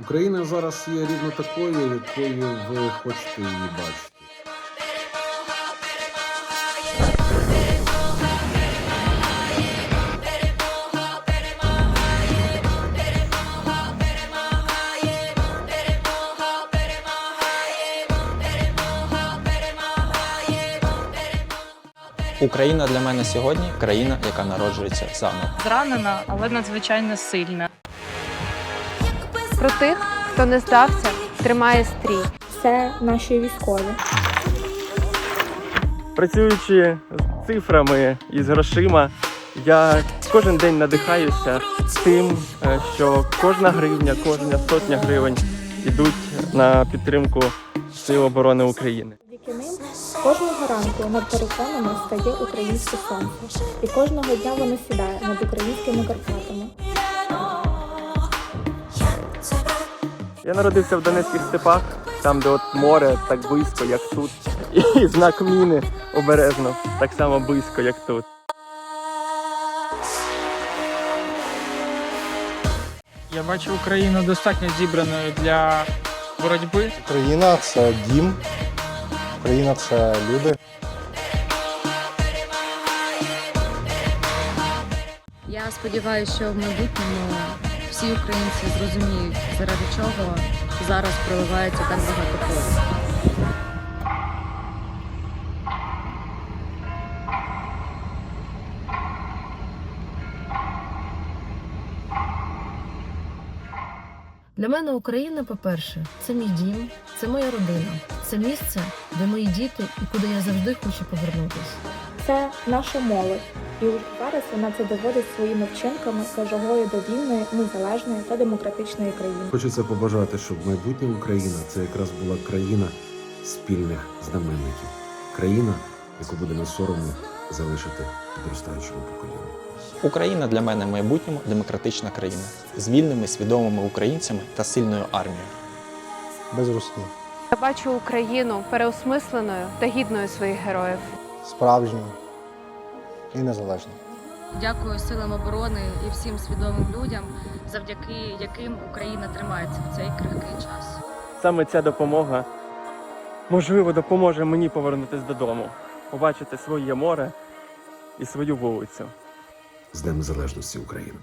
Україна зараз є рівно такою, якою ви хочете її бачити. Україна для мене сьогодні країна, яка народжується заново. Зранена, але надзвичайно сильна. Про тих, хто не здався, тримає стрій. Це наші військові. Працюючи з цифрами і з грошима, я кожен день надихаюся тим, е, що кожна гривня, кожна сотня гривень йдуть на підтримку Сил оборони України. Завдяки ним кожного ранку над перепонами стає українське сонце, і кожного дня воно сідає над українськими Карпатами. Я народився в Донецьких степах, там, де от море так близько, як тут, і знак міни обережно, так само близько, як тут. Я бачу Україну достатньо зібраною для боротьби. Україна це дім, Україна це люди. Я сподіваюся, що в майбутньому всі українці зрозуміють, заради чого зараз проливається так багато крові. Для мене Україна, по-перше, це мій дім, це моя родина, це місце, де мої діти і куди я завжди хочу повернутися. Це наша молодь, і уже зараз вона це доводить своїми вчинками жагою до вільної, незалежної та демократичної країни. Хочеться побажати, щоб майбутня Україна це якраз була країна спільних знаменників, країна, яку буде не соромно залишити підростаючому поколінню. Україна для мене в майбутньому демократична країна з вільними, свідомими українцями та сильною армією. Без русні. Я бачу Україну переосмисленою та гідною своїх героїв. Справжню і незалежну. Дякую силам оборони і всім свідомим людям, завдяки яким Україна тримається в цей крихкий час. Саме ця допомога, можливо, допоможе мені повернутися додому, побачити своє море і свою вулицю. З Днем Незалежності України.